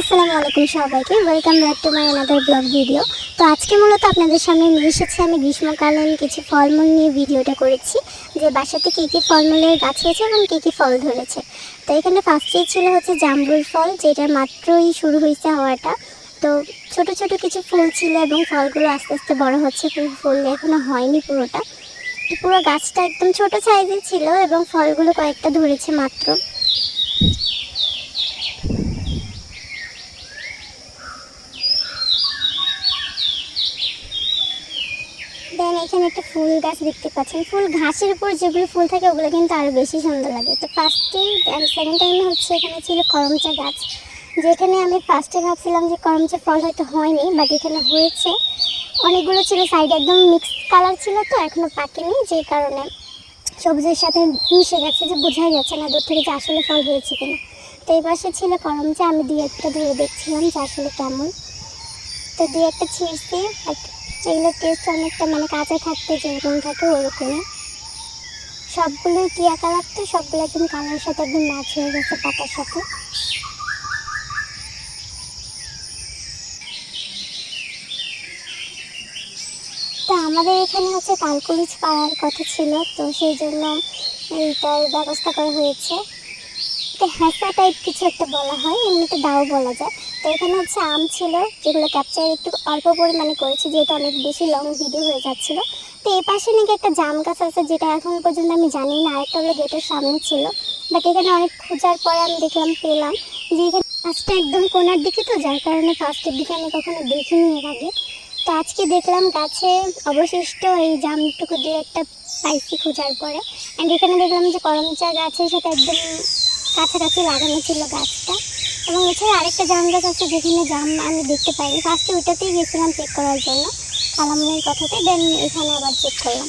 আসসালামু আলাইকুম সবাইকে। Welcome back to my another blog video তো আজকে মূলত আপনাদের সামনে নিয়ে এসেছি আমি গ্রীষ্মকালীন কিছু ফলমূল নিয়ে ভিডিওটা করেছি, যে বাসাতে কী কী ফলমূলের গাছ হয়েছে এবং কী কী ফল ধরেছে। তো এখানে ফার্স্টেই ছিল হচ্ছে জাম্বুল ফল, যেটা মাত্রই শুরু হয়েছে হওয়াটা। তো ছোট ছোট কিছু ফুল ছিল এবং ফলগুলো আস্তে আস্তে বড় হচ্ছে ফুল এখনও হয়নি পুরোটা। পুরো গাছটা একদম ছোট সাইজের ছিল এবং ফলগুলো কয়েকটা ধরেছে মাত্র দেন এখানে একটা ফুল গাছ দেখতে পাচ্ছেন। ফুল ঘাসের উপর যেগুলো ফুল থাকে, ওগুলো কিন্তু আরও বেশি সুন্দর লাগে। তো ফার্স্টে সেকেন্ড টাইমে হচ্ছে এখানে ছিল করমচা গাছ। যেখানে আমি ফার্স্টে ভাবছিলাম যে করমচা ফল হয়তো হয়নি বাট এখানে হয়েছে। অনেকগুলো ছিল সাইডে একদম মিক্স কালার ছিল তো, এখনও পাকেনি যে কারণে সবজির সাথে মিশে গেছে যে বোঝাই যাচ্ছে না দূর থেকে যে আসলে ফল হয়েছে কিনা। তো এই পাশে ছিল করমচা, আমি দুই একটা ধরে দেখছিলাম যে আসলে কেমন। তো দুই একটা ছিঁড়ছি বাট এগুলোর টেস্ট অনেকটা মানে কাঁচা থাকতে যেরকম থাকে ওরকমই। সবগুলোই টিয়া কালার তো, সবগুলো একদম কালারের সাথে একদম ম্যাচ হয়ে গেছে পাতার সাথে। তো আমাদের এখানে হচ্ছে কালকুলিচ পাড়ার কথা ছিল, তো সেই জন্য এইটার ব্যবস্থা করা হয়েছে। এটা হ্যাঁসা টাইপ কিছু একটা বলা হয়, এমনিতে দাও বলা যায়। তো এখানে হচ্ছে আম ছিল, যেগুলো ক্যাপচার একটু অল্প পরিমাণে করেছি, যেহেতু অনেক বেশি লং ভিডিও হয়ে যাচ্ছিল। তো এই পাশে নাকি একটা জাম গাছ আছে, যেটা এখন পর্যন্ত আমি জানি না, আরেকটা হলো গেটের সামনে ছিল। বাট এখানে অনেক খোঁজার পরে আমি দেখলাম, পেলাম যে এখানে গাছটা একদম কোনার দিকে তো, যার কারণে ফার্স্টের দিকে আমি কখনো দেখিনি এর আগে। তো আজকে দেখলাম গাছে অবশিষ্ট এই জামটুকু দিয়ে একটা পাইছি খোঁজার পরে। অ্যান্ড এখানে দেখলাম যে করমচা গাছের সাথে একদম কাছাকাছি লাগানো ছিল গাছটা এবং এছাড়া আরেকটা জাম গাছ আছে, যেখানে জাম আমি দেখতে পাইনি। ফার্স্টে ওইটাতেই গেছিলাম চেক করার জন্য। কালামনের কথাতে দেন এখানে আবার চেক করলাম।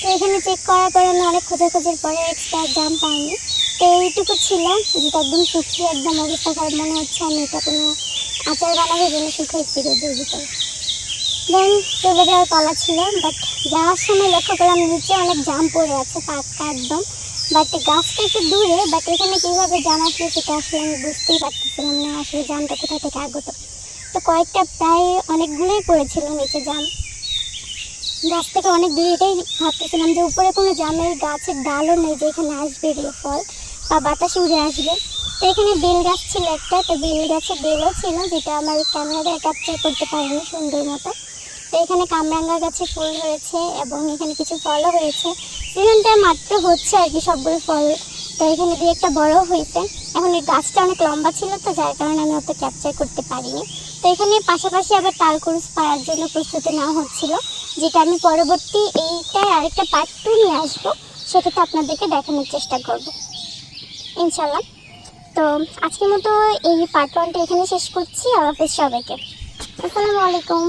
তো এখানে চেক করার পরে আমি অনেক খোঁজাখোঁজির পরে এক্সট্রা জাম পাইনি। তো এইটুকু ছিল, যেটা একদম শুকিয়ে, একদম অবস্থা খারাপ মনে হচ্ছে। আমি এটা কোনো আচার বানানোর জন্য শুকিয়েছি রোদের ভিতরে। দেন চলে যাওয়ার পালা ছিল বাট যাওয়ার সময় লক্ষ্য করলাম নিচে অনেক জাম পড়ে আছে পাক্কা একদম। বাট গাছটা একটু দূরে, বাট এখানে কীভাবে জাম আসলে সেটা আসলে আমি বুঝতেই পারতেছিলাম না। আসলে জামটা কোথা থেকে আগত? তো কয়েকটা প্রায় অনেকগুলোই পড়েছিল নিচে জাম। গাছ থেকে অনেক দূরে এটাই ভাবতেছিলাম যে উপরে কোনো জামের গাছের ডালও নেই যে এখানে আসবে এগুলো ফল বা বাতাসে উড়ে আসবে। তো এখানে বেল গাছ ছিল একটা, তো বেল গাছে বেলও ছিল যেটা আমার ক্যামেরাতে ক্যাপচার করতে পারিনি সুন্দর মতো। এখানে কামরাঙ্গা গাছে ফুল হয়েছে এবং এখানে কিছু ফলও হয়েছে। সিজনটা মাত্র হচ্ছে আর কি সবগুলো ফল। তো এখানে দিয়ে একটা বড় হয়েছে। এখন এই গাছটা অনেক লম্বা ছিল তো, যার কারণে আমি অত ক্যাপচার করতে পারিনি। তো এখানে পাশাপাশি আবার তালকুরুস পাড়ার জন্য প্রস্তুতি নেওয়া হচ্ছিল, যেটা আমি পরবর্তী এইটায় আরেকটা পার্ট টু নিয়ে আসব। সেটাতে আপনাদেরকে দেখানোর চেষ্টা করব। ইনশাল্লাহ তো আজকের মতো এই পার্ট ওয়ানটা এখানে শেষ করছি। অফিস সবাইকে। আসসালামু আলাইকুম।